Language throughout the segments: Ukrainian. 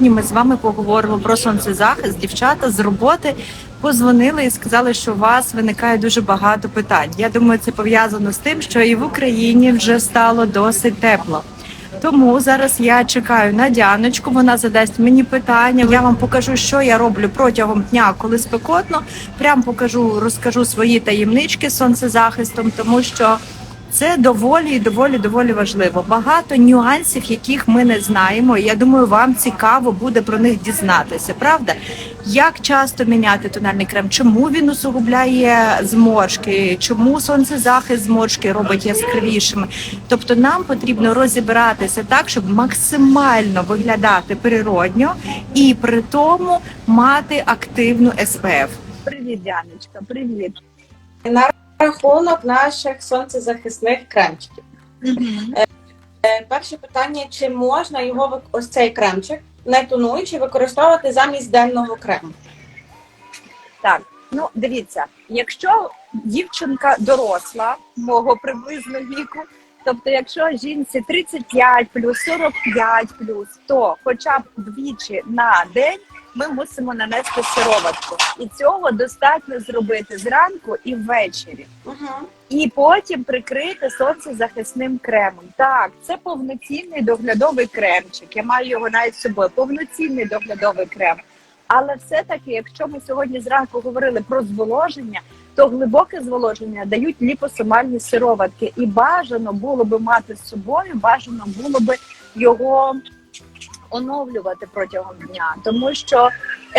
сьогодні ми з вами поговоримо про сонцезахист. Дівчата з роботи позвонили і сказали, що у вас виникає дуже багато питань. Я думаю, це пов'язано з тим, що і в Україні вже стало досить тепло. Тому зараз я чекаю на Діаночку. Вона задасть мені питання. Я вам покажу, що я роблю протягом дня, коли спекотно. Прям покажу, розкажу свої таємнички з сонцезахистом, тому що це доволі доволі доволі важливо. Багато нюансів, яких ми не знаємо. Я думаю, вам цікаво буде про них дізнатися. Правда, як часто міняти тональний крем? Чому він усугубляє зморшки? Чому сонцезахист зморшки робить яскравішими? Тобто, нам потрібно розібратися так, щоб максимально виглядати природньо і при тому мати активну СПФ. Привіт, Дяночка, привіт. Рахунок наших сонцезахисних кремчиків. Е, Перше питання: чи можна його ось цей кремчик, не тонуючи, використовувати замість денного крему? Так, ну дивіться, якщо дівчинка доросла, мого приблизно віку, тобто, якщо жінці 35 плюс 45 плюс, то хоча б двічі на день ми мусимо нанести сироватку. І цього достатньо зробити зранку і ввечері. Угу. І потім прикрити сонцезахисним кремом. Так, це повноцінний доглядовий кремчик. Я маю його навіть з собою. Повноцінний доглядовий крем. Але все-таки, якщо ми сьогодні зранку говорили про зволоження, то глибоке зволоження дають ліпосомальні сироватки. І бажано було би мати з собою, бажано було би його оновлювати протягом дня, тому що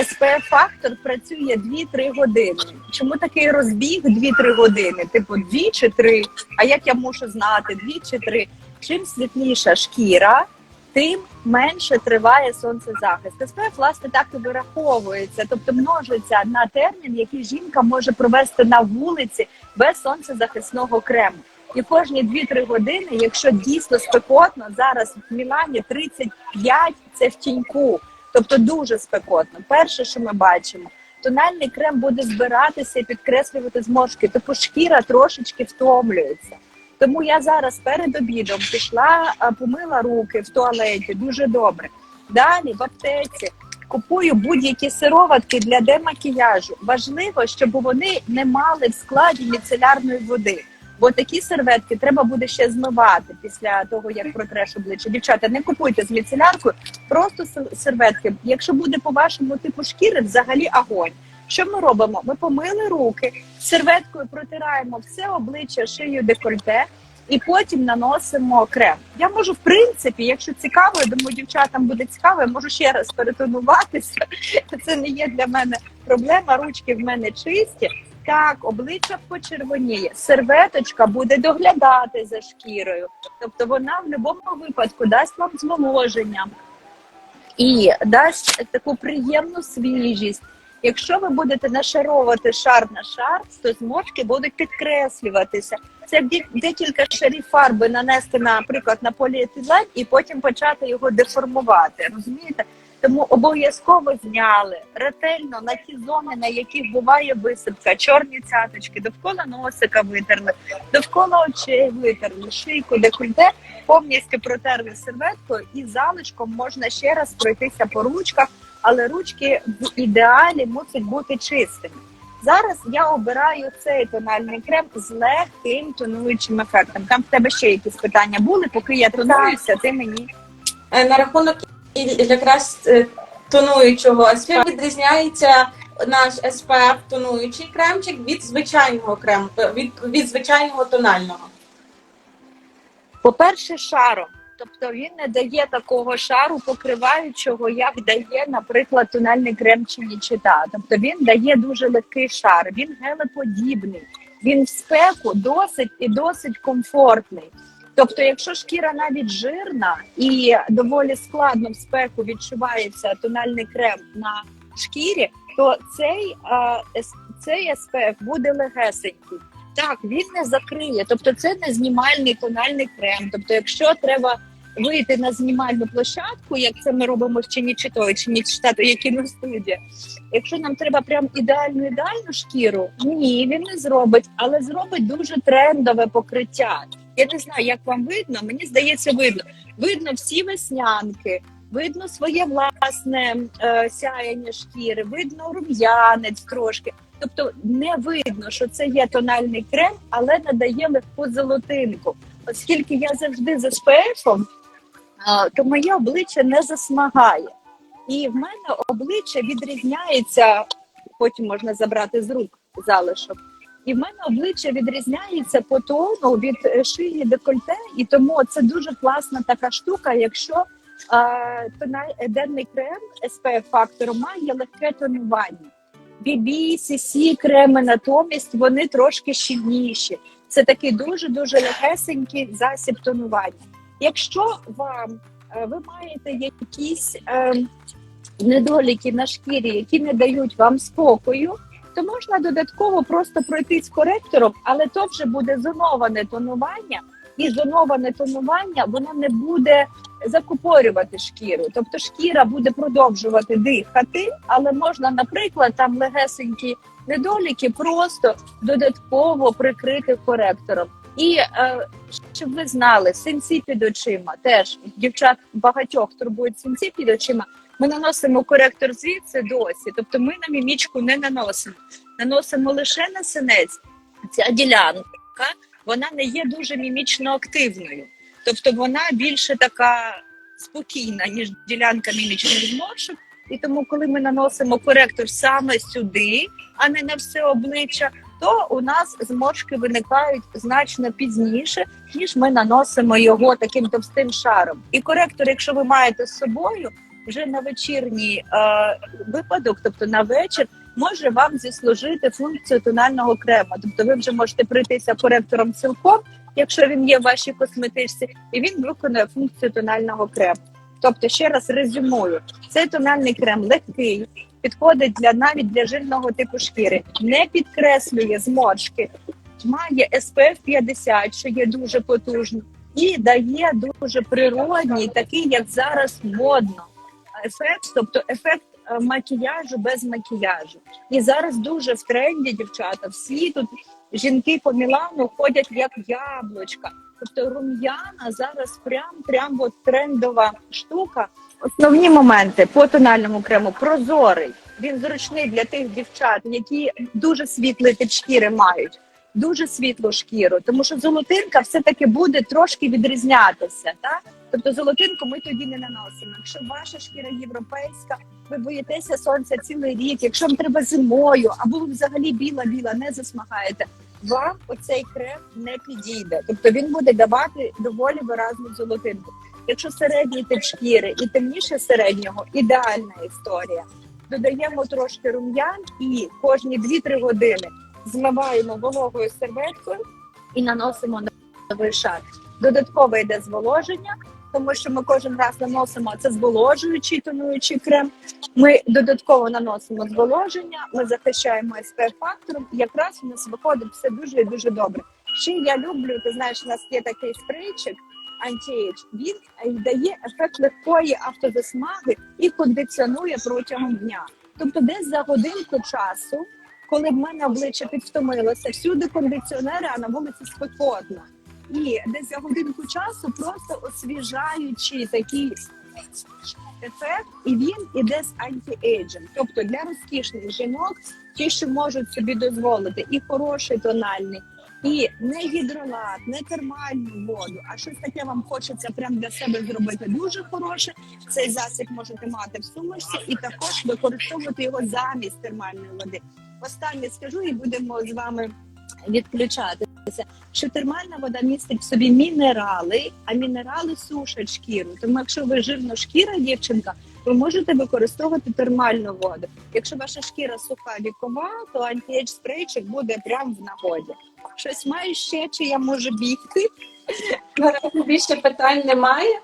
СПФ фактор працює 2-3 години. Чому такий розбіг 2-3 години? Типу 2 чи 3? А як я можу знати 2 чи 3? Чим світліша шкіра, тим менше триває сонцезахист. СПФ, власне, так і вираховується, тобто множиться на термін, який жінка може провести на вулиці без сонцезахисного крему. І кожні 2-3 години, якщо дійсно спекотно, зараз в Мілані 35 це в тіньку, тобто дуже спекотно. Перше, що ми бачимо, тональний крем буде збиратися і підкреслювати зморшки, тобто шкіра трошечки втомлюється. Тому я зараз перед обідом пішла, помила руки в туалеті дуже добре. Далі в аптеці купую будь-які сироватки для демакіяжу. Важливо, щоб вони не мали в складі міцелярної води. Бо такі серветки треба буде ще змивати після того, як протреш обличчя. Дівчата, не купуйте з міцеляркою, просто сер- серветки. Якщо буде по вашому типу шкіри, взагалі агонь. Що ми робимо? Ми помили руки, серветкою протираємо все обличчя, шию, декольте, і потім наносимо крем. Я можу, в принципі, якщо цікаво, я думаю, дівчатам буде цікаво, я можу ще раз перетонуватися. Це не є для мене проблема. Ручки в мене чисті. Так, обличчя почервоніє, серветочка буде доглядати за шкірою, тобто вона в будь-якому випадку дасть вам зволоження і дасть таку приємну свіжість. Якщо ви будете нашаровувати шар на шар, то зморшки будуть підкреслюватися. Це декілька шарів фарби нанести, наприклад, на поліетилен і потім почати його деформувати. Розумієте? Тому обов'язково зняли ретельно на ті зони, на яких буває висипка, чорні цяточки, довкола носика витерли, довкола очей витерли, шийку, декольте, повністю протерли серветкою і залишком можна ще раз пройтися по ручках, але ручки в ідеалі мусять бути чистими. Зараз я обираю цей тональний крем з легким тонуючим ефектом. Там в тебе ще якісь питання були, поки я тонуюся, ти мені Е, На рахунок і- якраз е, тонуючого СПФ відрізняється наш СПФ тонуючий кремчик від звичайного крему, е, від, від звичайного тонального. По-перше, шаром. Тобто він не дає такого шару покриваючого, як дає, наприклад, тональний крем чи нічита. Тобто він дає дуже легкий шар, він гелеподібний, він в спеку досить і досить комфортний. Тобто, якщо шкіра навіть жирна і доволі складно в спеку відчувається тональний крем на шкірі, то цей, цей SPF буде легесенький. Так, він не закриє, тобто це не знімальний тональний крем. Тобто, якщо треба вийти на знімальну площадку, як це ми робимо з Чинічитою, Чинічитато, як кіностудія, якщо нам треба прям ідеальну ідеальну шкіру, ні, він не зробить, але зробить дуже трендове покриття. Я не знаю, як вам видно. Мені здається, видно. Видно всі веснянки, видно своє власне е, сяяння шкіри, видно рум'янець трошки. Тобто не видно, що це є тональний крем, але надає легку золотинку. Оскільки я завжди за спефом, то моє обличчя не засмагає. І в мене обличчя відрізняється, потім можна забрати з рук залишок. І в мене обличчя відрізняється по тону від е, шиї декольте, і тому це дуже класна така штука, якщо е, денний крем SPF фактору має легке тонування. BB, CC креми натомість вони трошки щільніші. Це такий дуже дуже легесенький засіб тонування. Якщо вам е, ви маєте якісь е, недоліки на шкірі, які не дають вам спокою, то можна додатково просто пройтись коректором, але то вже буде зоноване тонування, і зоноване тонування воно не буде закупорювати шкіру. Тобто шкіра буде продовжувати дихати, але можна, наприклад, там легесенькі недоліки просто додатково прикрити коректором. І е, щоб ви знали, синці під очима теж дівчат багатьох турбують синці під очима. Ми наносимо коректор звідси досі, тобто ми на мімічку не наносимо. Наносимо лише на синець. Ця ділянка вона не є дуже мімічно активною, тобто вона більше така спокійна, ніж ділянка мімічних зморшок. І тому, коли ми наносимо коректор саме сюди, а не на все обличчя, то у нас зморшки виникають значно пізніше, ніж ми наносимо його таким товстим шаром. І коректор, якщо ви маєте з собою, вже на вечірній е, випадок, тобто на вечір, може вам зіслужити функцію тонального крему. Тобто, ви вже можете пройтися коректором цілком, якщо він є в вашій косметичці, і він виконує функцію тонального крему. Тобто, ще раз резюмую, цей тональний крем легкий, підходить для навіть для жирного типу шкіри, не підкреслює зморшки, має SPF 50, що є дуже потужно, і дає дуже природній, такий як зараз модно. Ефект, тобто ефект е, макіяжу без макіяжу. І зараз дуже в тренді, дівчата. Всі тут жінки по Мілану ходять як яблучка. Тобто рум'яна зараз прям прям от трендова штука. Основні моменти по тональному крему прозорий. Він зручний для тих дівчат, які дуже світлий тип шкіри мають, дуже світлу шкіру, тому що золотинка все-таки буде трошки відрізнятися. Так? Тобто золотинку ми тоді не наносимо. Якщо ваша шкіра європейська, ви боїтеся сонця цілий рік. Якщо вам треба зимою, або ви взагалі біла-біла, не засмагаєте, вам оцей крем не підійде. Тобто він буде давати доволі виразну золотинку. Якщо середній тип шкіри і темніше середнього, ідеальна історія. Додаємо трошки рум'ян і кожні 2-3 години змиваємо вологою серветкою і наносимо на новий шар. Додатково йде зволоження, тому що ми кожен раз наносимо це зволожуючий тонуючий крем. Ми додатково наносимо зволоження, ми захищаємо SPF фактором. І якраз у нас виходить все дуже і дуже добре. Ще я люблю, ти знаєш, у нас є такий спрейчик Anti-Age. Він дає ефект легкої автозасмаги і кондиціонує протягом дня. Тобто, десь за годинку часу, коли в мене обличчя підвтомилося, всюди кондиціонери, а на вулиці спекотно. І десь за годинку часу просто освіжаючий такий ефект, і він іде з антиейджем. Тобто для розкішних жінок, ті, що можуть собі дозволити, і хороший тональний, і не гідролат, не термальну воду, а щось таке вам хочеться прямо для себе зробити дуже хороше. Цей засіб можете мати в сумочці і також використовувати його замість термальної води. Останнє скажу, і будемо з вами відключатися. Що термальна вода містить в собі мінерали, а мінерали сушать шкіру. Тому, якщо ви жирношкіра дівчинка, ви можете використовувати термальну воду. Якщо ваша шкіра суха вікова, то антіейдж спрейчик буде прямо в нагоді. Щось маю ще, чи я можу бігти? Більше питань немає.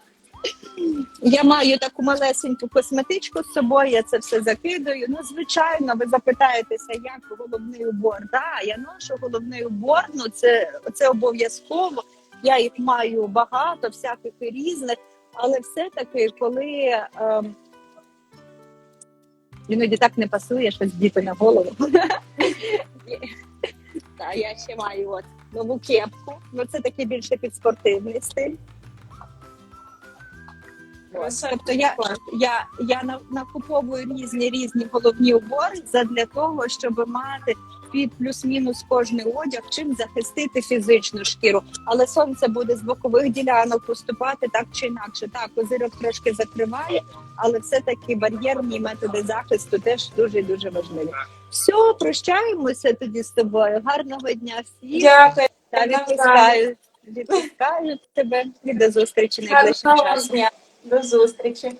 Я маю таку малесеньку косметичку з собою, я це все закидаю. Ну, звичайно, ви запитаєтеся, як головний убор. Так, я ношу головний убор, ну це, це обов'язково. Я їх маю багато, всяких і різних, але все-таки, коли ем, іноді так не пасує, щось діти на голову. Я ще маю от нову кепку. Ну це такий більше під спортивний стиль. Тобто я, я, я накуповую різні різні головні убори задля того, щоб мати під плюс-мінус кожний одяг, чим захистити фізичну шкіру. Але сонце буде з бокових ділянок поступати так чи інакше. Так, козирок трошки закриває, але все-таки бар'єрні методи захисту теж дуже дуже важливі. Все, прощаємося тоді з тобою. Гарного дня всім. Дякую. Та відпускаю, відпускаю тебе і до зустрічі найближчим часом. Дня. До зустрічі.